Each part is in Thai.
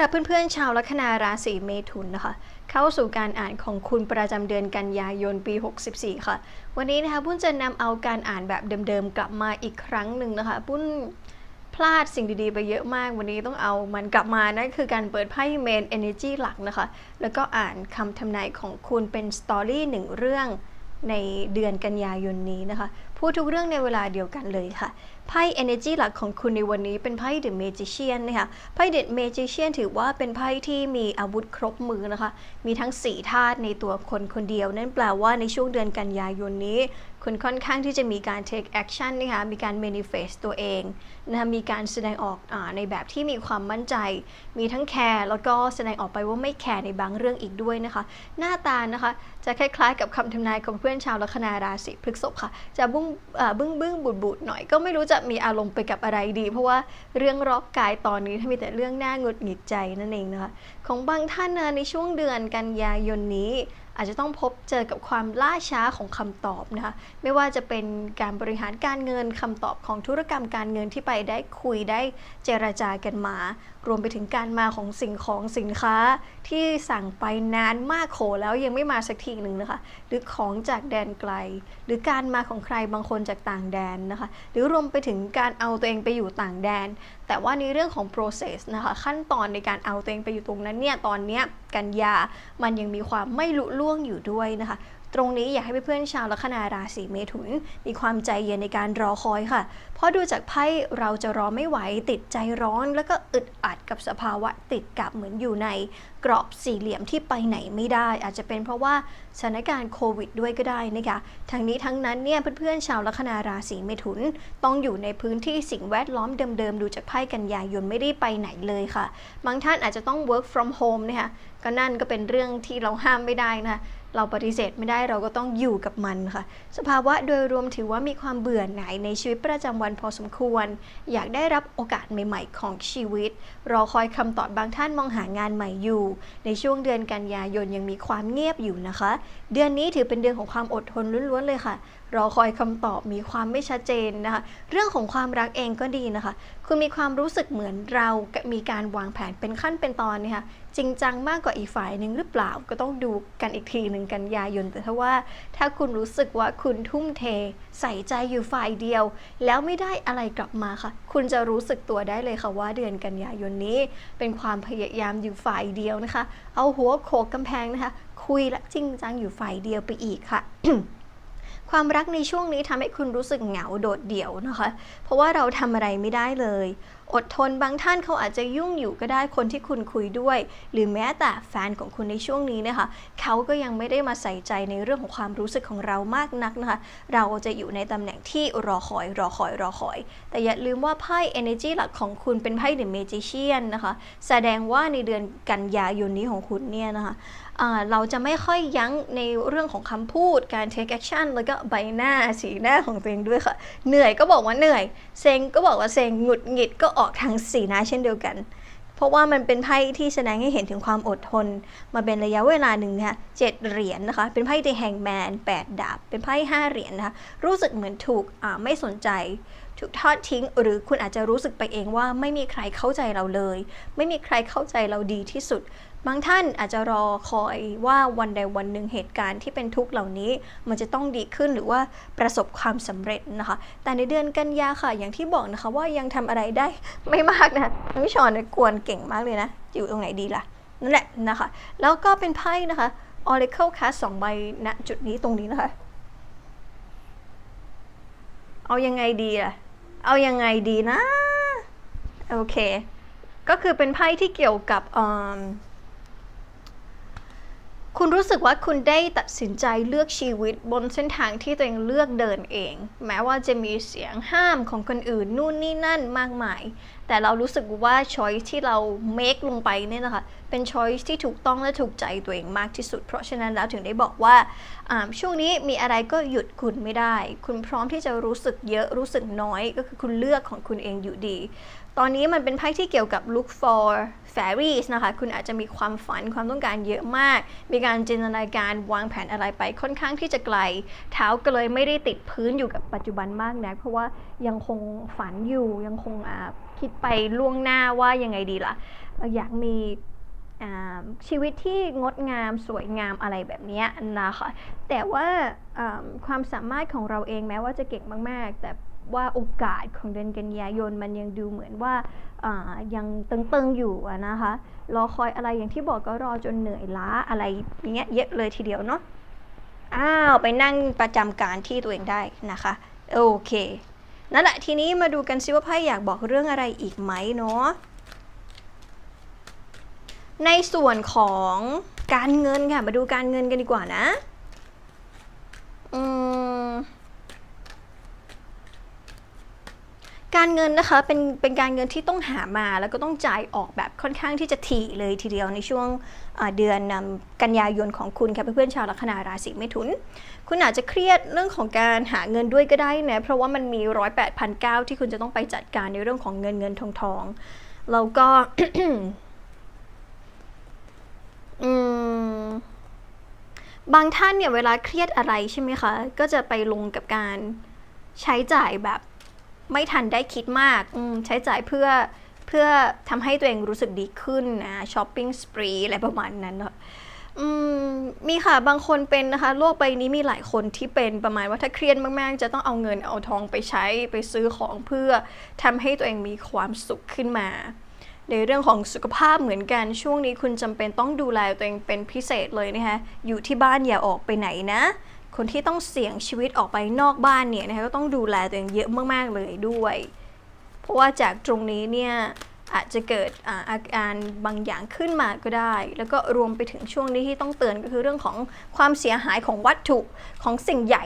รับเพื่อนๆชาวลัคนาราศีเมถุนนะคะ เข้าสู่การอ่านของคุณประจำเดือนกันยายนปี 64 ค่ะ วันนี้นะคะปุ้นจะนำเอาการอ่านแบบเดิมๆกลับมาอีกครั้งหนึ่งนะคะปุ้นพลาดสิ่งดีๆ ไปเยอะมาก วันนี้ต้องเอามันกลับมานั่นคือการเปิดไพ่เมน Energy หลักนะคะ แล้วก็อ่านคำทำนายของคุณเป็นสตอรี่หนึ่งเรื่องในเดือนกันยายนนี้นะคะ พูดทุกเรื่องในเวลาเดียวกันเลยค่ะ ไพ่ Energy หลักของคุณในวันนี้เป็นไพ่ The Magician นะคะไพ่ The Magician ถือว่าเป็นไพ่ที่มีอาวุธครบมือนะคะ มีทั้ง 4 ธาตุในตัวคนคนเดียว นั่นแปลว่าในช่วงเดือนกันยายนนี้คุณค่อนข้างที่จะมีการ take action นะคะมีการ manifest ตัวเองนะคะมีการแสดงออกอในแบบที่มีความมั่นใจ มีทั้งแคร์แล้วก็แสดงออกไปว่าไม่แคร์ในบางเรื่องอีกด้วยนะคะ หน้าตานะคะจะคล้ายๆ กับคำทำนายของเพื่อนชาวลัคนาราศีพฤษภค่ะ จะบุ้งอ่าบึ้งบึ้งบูดบูดหน่อยก็ไม่รู้จะมีอารมณ์ไปกับอะไรดี เพราะว่าเรื่องรอกกายตอนนี้มีแต่เรื่องหน่าหงุดหงิดใจนั่นเองนะคะของบางท่านนะในช่วงเดือนกันยายนนี้ อาจจะต้องพบเจอกับความล่าช้าของคำตอบนะคะไม่ว่าจะเป็นการบริหารการเงินคำตอบของธุรกรรมการเงินที่ไปได้คุยได้เจรจากันมา รวมไปถึงการมาของสิ่งของสินค้าที่สั่งไปนานมากโขแล้วยังไม่มาสักทีหนึ่งนะคะ หรือของจากแดนไกล หรือการมาของใครบางคนจากต่างแดนนะคะ หรือรวมไปถึงการเอาตัวเองไปอยู่ต่างแดน แต่ว่าในเรื่องของ process นะคะ ขั้นตอนในการเอาตัวเองไปอยู่ตรงนั้นเนี่ยตอนเนี้ยกันยามันยังมีความไม่ลุล่วงอยู่ด้วยนะคะ ตรงนี้อยากให้เพื่อนๆชาวลัคนาราศีเมถุน มีความใจเย็นในการรอคอยค่ะ เพราะดูจากไพ่เราจะรอไม่ไหวติดใจร้อน แล้วก็อึดอัดกับสภาวะติดกับเหมือนอยู่ใน กรอบสี่เหลี่ยมที่ไปไหนไม่ได้ อาจจะเป็นเพราะว่าสถานการณ์โควิดด้วยก็ได้นะคะทั้งนี้ทั้งนั้นเนี่ยเพื่อนๆชาวลัคนาราศีเมถุน ต้องอยู่ในพื้นที่สิ่งแวดล้อมเดิมๆดูจากไพ่กันยายนไม่ได้ไปไหนเลยค่ะ บางท่านอาจจะต้อง work from home นะคะก็นั่นก็เป็นเรื่องที่เราห้ามไม่ได้นะคะ เราปฏิเสธไม่ได้เราก็ต้องอยู่กับมันค่ะ สภาวะโดยรวมถือว่ามีความเบื่อหน่ายในชีวิตประจำวันพอสมควร อยากได้รับโอกาสใหม่ ๆ ของชีวิต รอคอยคำตอบบางท่านมองหางานใหม่อยู่ ในช่วงเดือนกันยายนยังมีความเงียบอยู่นะคะ เดือนนี้ถือเป็นเดือนของความอดทนล้วนๆเลยค่ะ รอคอยคำตอบมีความไม่ชัดเจนนะคะ เรื่องของความรักเองก็ดีนะคะ คุณมีความรู้สึกเหมือนเรามีการวางแผนเป็นขั้นเป็นตอนเนี่ยค่ะจริงจังมากกว่าอีกฝ่ายหนึ่งหรือเปล่าก็ต้องดูกันอีกทีหนึ่งกันยายนแต่ถ้าว่า ถ้าคุณรู้สึกว่าคุณทุ่มเท ใส่ใจอยู่ฝ่ายเดียว แล้วไม่ได้อะไรกลับมาค่ะ คุณจะรู้สึกตัวได้เลยค่ะว่าเดือนกันยายนนี้ เป็นความพยายามอยู่ฝ่ายเดียวนะคะ เอาหัวโขกกำแพงนะคะ คุยและจริงจังอยู่ฝ่ายเดียวไปอีกค่ะ ความรักในช่วงนี้ทำให้คุณรู้สึกเหงาโดดเดี่ยวนะคะ เพราะว่าเราทำอะไรไม่ได้เลย อดทนบางท่านเขาอาจจะยุ่งอยู่ก็ได้คนที่คุณคุยด้วย หรือแม้แต่แฟนของคุณในช่วงนี้นะคะเขาก็ยังไม่ได้มาใส่ใจในเรื่องของความรู้สึกของเรามากนักนะคะ เราจะอยู่ในตำแหน่งที่รอคอย รอคอย รอคอย แต่อย่าลืมว่าไพ่ energy หลักของคุณเป็นไพ่ the magician นะคะ แสดงว่าในเดือนกันยายนนี้ของคุณเนี่ยนะคะเราจะไม่ค่อยยั้งในเรื่องของคำพูด การ take action แล้วก็ใบหน้าสีหน้าของตัวเองด้วยค่ะ เหนื่อยก็บอกว่าเหนื่อย เซ็งก็บอกว่าเซ็ง หงุดหงิดก็ออกทางสีหน้าเช่นเดียวกัน เพราะว่ามันเป็นไพ่ที่แสดงให้เห็นถึงความอดทน มาเป็นระยะเวลาหนึ่งนะคะเจ็ดเหรียญนะคะ เป็นไพ่ The Hangman แปดดาบ เป็นไพ่ห้าเหรียญนะคะ รู้สึกเหมือนถูกไม่สนใจถูกทอดทิ้งหรือคุณอาจจะรู้สึกไปเองว่าไม่มีใครเข้าใจเราเลย ไม่มีใครเข้าใจเราดีที่สุด บางท่านอาจจะรอคอยว่าวันใดวันหนึ่งเหตุการณ์ที่เป็นทุกข์เหล่านี้ มันจะต้องดีขึ้นหรือว่าประสบความสำเร็จนะคะ แต่ในเดือนกันยาค่ะ อย่างที่บอกนะคะว่ายังทำอะไรได้ไม่มากนะน้องพี่ชอนกวนเก่งมากเลยนะ อยู่ตรงไหนดีล่ะ นั่นแหละนะคะ แล้วก็เป็นไพ่นะคะ Oracle Card สองใบณจุดนี้ตรงนี้นะคะ เอายังไงดีล่ะ เอายังไงดีนะ โอเค ก็คือเป็นไพ่ที่เกี่ยวกับเอิ่ม คุณรู้สึกว่าคุณได้ตัดสินใจเลือกชีวิตบนเส้นทางที่ตัวเองเลือกเดินเอง แม้ว่าจะมีเสียงห้ามของคนอื่นนู่นนี่นั่นมากมาย แต่เรารู้สึกว่า choice ที่เรา make ลงไปเนี่ยนะคะ เป็น choice ที่ถูกต้องและถูกใจตัวเองมากที่สุด เพราะฉะนั้นแล้วถึงได้บอกว่าช่วงนี้มีอะไรก็หยุดคุณไม่ได้ คุณพร้อมที่จะรู้สึกเยอะรู้สึกน้อยก็คือคุณเลือกของคุณเองอยู่ดี ตอนนี้มันเป็นไพ่ที่เกี่ยวกับ look for fairies นะคะ คุณอาจจะมีความฝันความต้องการเยอะมาก มีการจินตนาการวางแผนอะไรไปค่อนข้างที่จะไกล เท้าก็เลยไม่ได้ติดพื้นอยู่กับปัจจุบันมากนะเพราะว่ายังคงฝันอยู่ยังคงคิดไปล่วงหน้าว่ายังไงดีล่ะเอ่ออยากมี ชีวิตที่งดงามสวยงามอะไรแบบนี้นะคะแต่ว่าความสามารถของเราเองแม้ว่าจะเก่งมาก ๆ แต่ว่าโอกาสของเดือนกันยายนมันยังดูเหมือนว่ายังตึงๆอยู่นะคะรอคอยอะไรอย่างที่บอกก็รอจนเหนื่อยล้าอะไรอย่างเงี้ยเยอะเลยทีเดียวเนาะอ้าวไปนั่งประจำการที่ตัวเองได้นะคะโอเคนั่นแหละทีนี้มาดูกันซิว่าไพ่อยากบอกเรื่องอะไรอีกไหมเนาะ ในส่วนของการเงินค่ะ มาดูการเงินกันดีกว่านะ อืมการเงินนะคะเป็นเป็นการเงินที่ต้องหามาแล้วก็ต้องจ่ายออกแบบค่อนข้างที่จะถี่เลยทีเดียวในช่วงเดือนนกันยายนของคุณค่ะเพื่อนๆชาวลัคนาราศีเมถุน คุณอาจจะเครียดเรื่องของการหาเงินด้วยก็ได้นะเพราะว่ามันมีร้อยแปดพันเก้าที่คุณจะต้องไปจัดการในเรื่องของเงินเงินทองทองแล้วก็ อืม บางท่านเนี่ยเวลาเครียดอะไรใช่ไหมคะ ก็จะไปลงกับการใช้จ่ายแบบ ไม่ทันได้คิดมากอืมใช้จ่ายเพื่อเพื่อทำให้ตัวเองรู้สึกดีขึ้นนะช้อปปิ้งสปรีอะไรประมาณนั้นเนอะอืมมีค่ะบางคนเป็นนะคะ โลกใบนี้มีหลายคนที่เป็นประมาณว่าถ้าเครียดมากๆ จะต้องเอาเงินเอาทองไปใช้ไปซื้อของเพื่อทำให้ตัวเองมีความสุขขึ้นมา ในเรื่องของสุขภาพเหมือนกันช่วงนี้คุณจำเป็นต้องดูแลตัวเองเป็นพิเศษเลยนะคะอยู่ที่บ้านอย่าออกไปไหนนะ คนที่ต้องเสี่ยงชีวิตออกไปนอกบ้านเนี่ยนะคะก็ต้องดูแลตัวเองเยอะมากๆเลยด้วย เพราะว่าจากตรงนี้เนี่ยอาจจะเกิดอาอาการบางอย่างขึ้นมาก็ได้ แล้วก็รวมไปถึงช่วงนี้ที่ต้องเตือนก็คือเรื่องของความเสียหายของวัตถุของสิ่งใหญ่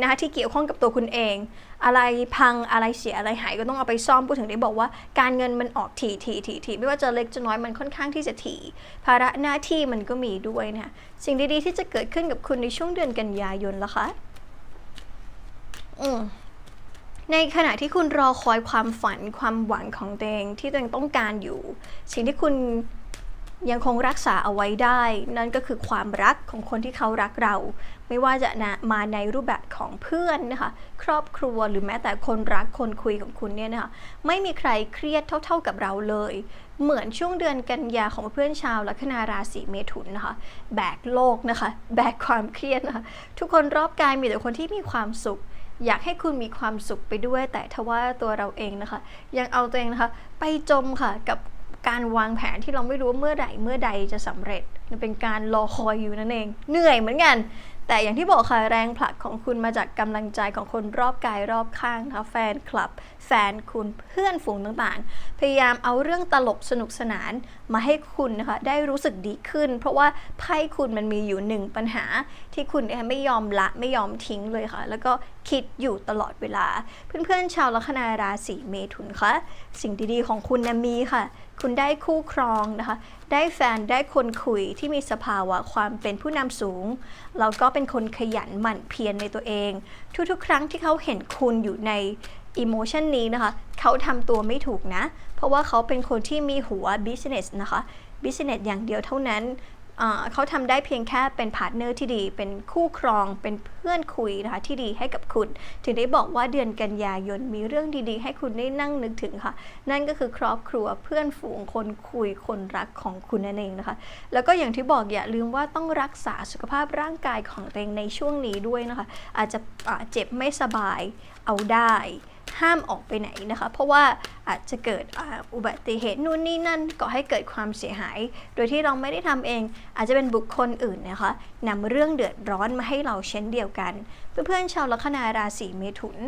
นะคะที่เกี่ยวข้องกับตัวคุณเอง อะไรพังอะไรเสียอะไรหายก็ต้องเอาไปซ่อมพูดถึงได้บอกว่าการเงินมันออกถี่ถี่ถี่ถี่ไม่ว่าจะเล็กจะน้อยมันค่อนข้างที่จะถี่ ภาระหน้าที่มันก็มีด้วยนะสิ่งดีๆที่จะเกิดขึ้นกับคุณในช่วงเดือนกันยายนละคะอืมในขณะที่คุณรอคอยความฝันความหวังของตัวเองที่ตัวเองต้องการอยู่ สิ่งที่คุณ ยังคงรักษาเอาไว้ได้ นั่นก็คือความรักของคนที่เขารักเรา ไม่ว่าจะนะมาในรูปแบบของเพื่อนนะคะ ครอบครัวหรือแม้แต่คนรักคนคุยของคุณเนี่ยนะคะไม่มีใครเครียดเท่า ๆกับเราเลย เหมือนช่วงเดือนกันยาของเพื่อนชาวลัคนาราศีเมถุนนะคะแบกโลกนะคะ แบกความเครียดนะคะทุกคนรอบกายมีแต่คนที่มีความสุขอยากให้คุณมีความสุขไปด้วย แต่ทว่าตัวเราเองนะคะ ยังเอาตัวเองนะคะ ไปจมค่ะกับ การวางแผนที่เราไม่รู้เมื่อใดเมื่อใดจะสำเร็จมันเป็นการรอคอยอยู่นั่นเอง เหนื่อยเหมือนกัน แต่อย่างที่บอกค่ะแรงผลักของคุณมาจากกำลังใจของคนรอบกายรอบข้างนะคะแฟนคลับ แฟนคุณเพื่อนฝูงต่างๆ พยายามเอาเรื่องตลกสนุกสนาน มาให้คุณนะคะได้รู้สึกดีขึ้น เพราะว่าไพ่คุณมันมีอยู่หนึ่งปัญหาที่คุณไม่ยอมละไม่ยอมทิ้งเลยค่ะ แล้วก็คิดอยู่ตลอดเวลา เพื่อนๆชาวลัคนาราศีเมถุนคะสิ่งดีๆของคุณนะมีค่ะ คุณได้คู่ครองนะคะ ได้แฟนได้คนคุยที่มีสภาวะความเป็นผู้นำสูงแล้วก็เป็นคนขยันหมั่นเพียรในตัวเอง ทุกๆ ครั้งที่เขาเห็นคุณอยู่ในอิโมชันนี้นะคะ เขาทำตัวไม่ถูกนะ ราะว่าเขาเป็นคนที่มีหัว business นะคะ business อย่างเดียวเท่านั้นเขาทำได้เพียงแค่เป็นพาร์ทเนอร์ที่ดี เป็นคู่ครอง เป็นเพื่อนคุยนะคะที่ดีให้กับคุณ ถึงได้บอกว่าเดือนกันยายนมีเรื่องดีๆ ให้คุณได้นั่งนึกถึงค่ะ นั่นก็คือครอบครัวเพื่อนฝูงคนคุยคนรักของคุณนั่นเองนะคะ แล้วก็อย่างที่บอกอย่าลืมว่าต้องรักษาสุขภาพร่างกายของตัวเองในช่วงนี้ด้วยนะคะ อาจจะอ่าเจ็บไม่สบายเอาได้ ห้ามออกไปไหนนะคะ เพราะว่าอาจจะเกิดอุบัติเหตุนู่นนี่นั่นก่อให้เกิดความเสียหาย โดยที่เราไม่ได้ทำเอง อาจจะเป็นบุคคลอื่นนะคะนำเรื่องเดือดร้อนมาให้เราเช่นเดียวกัน เพื่อนๆชาวลัคนาราศีเมถุน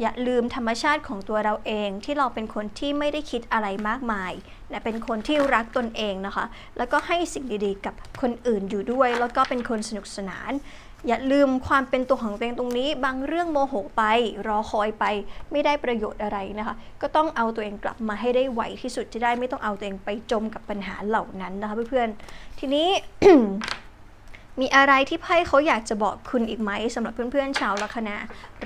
อย่าลืมธรรมชาติของตัวเราเอง ที่เราเป็นคนที่ไม่ได้คิดอะไรมากมายและเป็นคนที่รักตนเองนะคะ แล้วก็ให้สิ่งดีๆ กับคนอื่นอยู่ด้วย แล้วก็เป็นคนสนุกสนาน อย่าลืมความเป็นตัวของตัวเองตรงนี้ บางเรื่องโมโหไป รอคอยไป ไม่ได้ประโยชน์อะไรนะคะ ก็ต้องเอาตัวเองกลับมาให้ได้ไวที่สุดจะได้ไม่ต้องเอาตัวเองไปจมกับปัญหาเหล่านั้นนะคะเพื่อนๆทีนี้ มีอะไรที่ไพ่เขาอยากจะบอกคุณอีกไหมสำหรับเพื่อนๆชาวลัคนา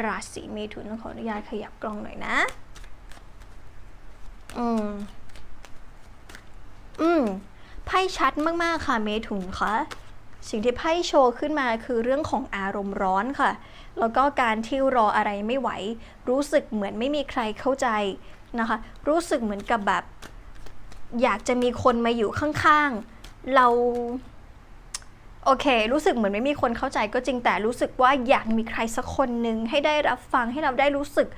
ราศีเมถุนต้องขออนุญาตขยับกล้องหน่อยนะ อืม อืมไพ่ชัดมากๆค่ะเมถุนคะ สิ่งที่ไพ่โชว์ขึ้นมาคือเรื่องของอารมณ์ร้อนค่ะ แล้วก็การที่รออะไรไม่ไหว รู้สึกเหมือนไม่มีใครเข้าใจนะคะ รู้สึกเหมือนกับแบบ อยากจะมีคนมาอยู่ข้างๆ เราโอเค รู้สึกเหมือนไม่มีคนเข้าใจก็จริงแต่รู้สึกว่าอยากมีใครสักคนหนึ่งให้ได้รับฟังให้เราได้รู้สึก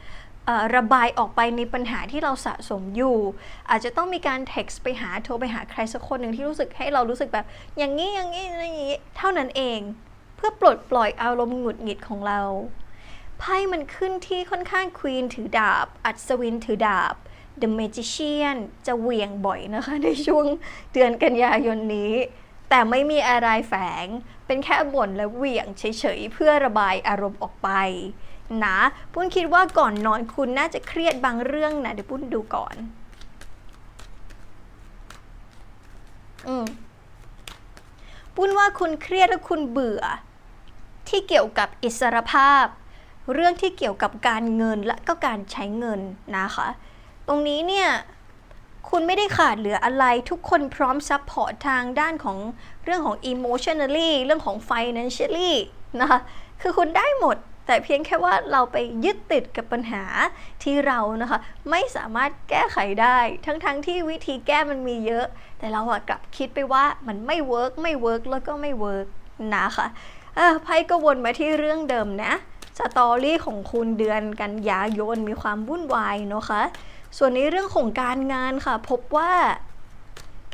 ระบายออกไปในปัญหาที่เราสะสมอยู่ อาจจะต้องมีการ text ไปหาโทรไปหาใครสักคนหนึ่งที่รู้สึกให้เรารู้สึกแบบอย่างนี้อย่างนี้อย่างนี้เท่านั้นเอง เพื่อปลดปล่อยอารมณ์หงุดหงิดของเราไพ่มันขึ้นที่ค่อนข้างควีนถือดาบ อัศวินถือดาบ The Magician จะเหวี่ยงบ่อยนะคะในช่วงเดือนกันยายนนี้ แต่ไม่มีอะไรแฝง เป็นแค่บ่นและเหวี่ยงเฉยๆ เพื่อระบายอารมณ์ออกไป นะปุ้นคิดว่าก่อนนอนคุณน่าจะเครียดบางเรื่องนะเดี๋ยวปุ้นดูก่อน อืมปุ้นว่าคุณเครียดและคุณเบื่อ ที่เกี่ยวกับอิสรภาพ เรื่องที่เกี่ยวกับการเงินและก็การใช้เงินนะคะ ตรงนี้เนี่ยคุณไม่ได้ขาดเหลืออะไรทุกคนพร้อมซัพพอร์ตทางด้านของเรื่องของ emotionally เรื่องของ financially นะคะ คือคุณได้หมด แต่เพียงแค่ว่าเราไปยึดติดกับปัญหาที่เรานะคะ ไม่สามารถแก้ไขได้ ทั้งๆทที่วิธีแก้มันมีเยอะ แต่เราอะกลับคิดไปว่ามันไม่เวิร์กไม่เวิร์กแล้วก็ไม่เวิร์กนะคะเออไพ่ก็วนมาที่เรื่องเดิมนะสตอรี่ของคุณเดือนกันยายนมีความวุ่นวายเนอะคะส่วนในเรื่องของการงานค่ะ พบว่า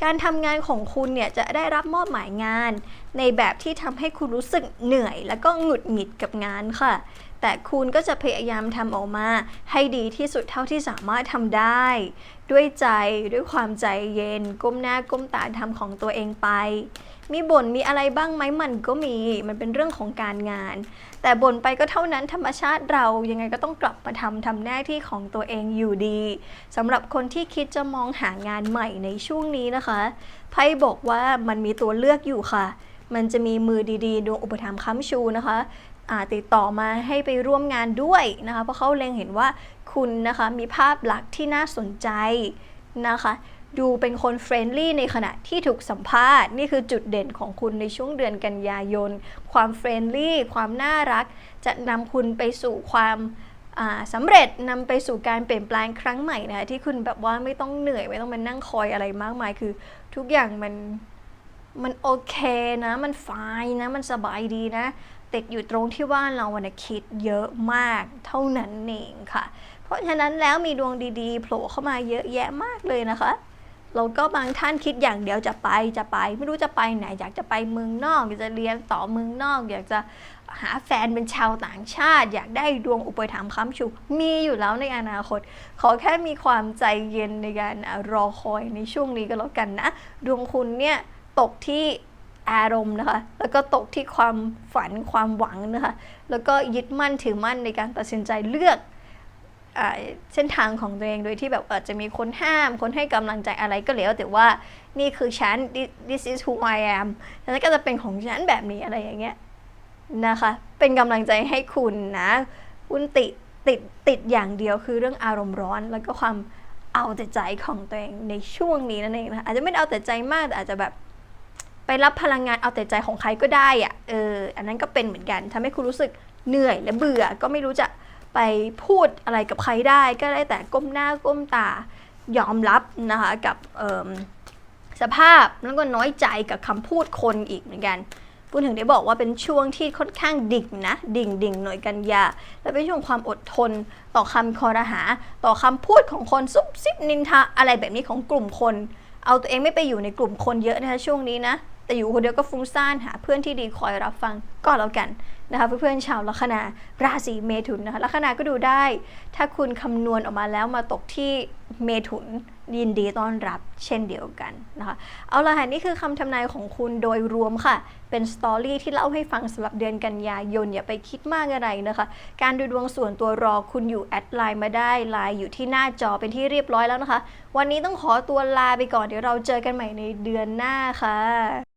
การทำงานของคุณเนี่ยจะได้รับมอบหมายงาน ในแบบที่ทำให้คุณรู้สึกเหนื่อย แล้วก็หงุดหงิดกับงานค่ะ แต่คุณก็จะพยายามทำออกมา ให้ดีที่สุดเท่าที่สามารถทำได้ ด้วยใจด้วยความใจเย็น ก้มหน้าก้มตาทำของตัวเองไป มีบ่นมีอะไรบ้างไหมมันก็มี มันเป็นเรื่องของการงาน แต่บ่นไปก็เท่านั้นธรรมชาติเรายังไงก็ต้องกลับมาทำทำหน้าที่ของตัวเองอยู่ดีสำหรับคนที่คิดจะมองหางานใหม่ในช่วงนี้นะคะไพ่บอกว่ามันมีตัวเลือกอยู่ค่ะ มันจะมีมือดีๆดวงอุปถัมภ์ค้ำชูนะคะติดต่อมาให้ไปร่วมงานด้วยนะคะเพราะเขาเล็งเห็นว่าคุณนะคะมีภาพลักษณ์ที่น่าสนใจนะคะ ดูเป็นคนเฟรนลี่ในขณะที่ถูกสัมภาษณ์ นี่คือจุดเด่นของคุณในช่วงเดือนกันยายน ความเฟรนลี่ความน่ารัก จะนำคุณไปสู่ความอ่าสำเร็จนำไปสู่การเปลี่ยนแปลงครั้งใหม่นะที่คุณแบบว่าไม่ต้องเหนื่อยไม่ต้องมานั่งคอยอะไรมากมายคือ ทุกอย่างมันมันโอเคนะ มันฟายนะ มันสบายดีนะติดอยู่ตรงที่ว่าเราวันยคิดเยอะมากเท่านั้นเองค่ะ เพราะฉะนั้นแล้วมีดวงดีๆโผล่เข้ามาเยอะแยะมากเลยนะคะ แล้วก็บางท่านคิดอย่างเดียวจะไปจะไป ไม่รู้จะไปไหน อยากจะไปเมืองนอก อยากจะเรียนต่อเมืองนอก อยากจะหาแฟนเป็นชาวต่างชาติ อยากได้ดวงอุปถัมภ์ค้ำชู มีอยู่แล้วในอนาคต ขอแค่มีความใจเย็นในการรอคอยในช่วงนี้ก็แล้วกันนะ ดวงคุณเนี่ยตกที่อารมณ์นะคะ แล้วก็ตกที่ความฝันความหวังนะคะ แล้วก็ยึดมั่นถือมั่นในการตัดสินใจเลือก เส้นทางของตัวเองโดยที่แบบอาจจะมีคนห้าม คนให้กำลังใจอะไรก็แล้ว แต่ว่านี่คือฉัน This- is who I am ฉันก็จะเป็นของฉันแบบนี้อะไรอย่างเงี้ยนะคะ เป็นกำลังใจให้คุณนะคุณติดติดติดอย่างเดียวคือเรื่องอารมณ์ร้อน แล้วก็ความเอาแต่ใจของตัวเองในช่วงนี้นั่นเองนะคะอาจจะไม่เอาแต่ใจมากแต่อาจจะแบบไปรับพลังงานเอาแต่ใจของใครก็ได้อะเอออันนั้นก็เป็นเหมือนกันทำให้คุณรู้สึกเหนื่อยและเบื่อก็ไม่รู้จะ ไปพูดอะไรกับใครได้ก็ได้แต่ก้มหน้าก้มตายอมรับนะคะกับสภาพแล้วก็น้อยใจกับคำพูดคนอีกเหมือนกันพูดถึงได้บอกว่าเป็นช่วงที่ค่อนข้างดิ่งนะ ดิ่งดิ่งหน่วยกันยาและเป็นช่วงความอดทน ต่อคำคอรหา ต่อคำพูดของคนซุบซิบนินทาอะไรแบบนี้ของกลุ่มคน เอาตัวเองไม่ไปอยู่ในกลุ่มคนเยอะนะคะช่วงนี้นะ แต่อยู่คนเดียวก็ฟุ้งซ่านหาเพื่อนที่ดีคอยรับฟังก็แล้วกันนะคะเพื่อนๆชาวลัคนาราศีเมถุนนะคะลัคนาก็ดูได้ ถ้าคุณคำนวณออกมาแล้วมาตกที่เมถุนยินดีต้อนรับเช่นเดียวกันนะคะเอาละค่ะนี่คือคำทำนายของคุณโดยรวมค่ะ เป็นสตอรี่ที่เล่าให้ฟังสำหรับเดือนกันยายน อย่าไปคิดมากอะไรนะคะ การดูดวงส่วนตัวรอคุณอยู่แอดไลน์มาได้ไลน์อยู่ที่หน้าจอเป็นที่เรียบร้อยแล้วนะคะ วันนี้ต้องขอตัวลาไปก่อนเดี๋ยวเราเจอกันใหม่ในเดือนหน้าค่ะ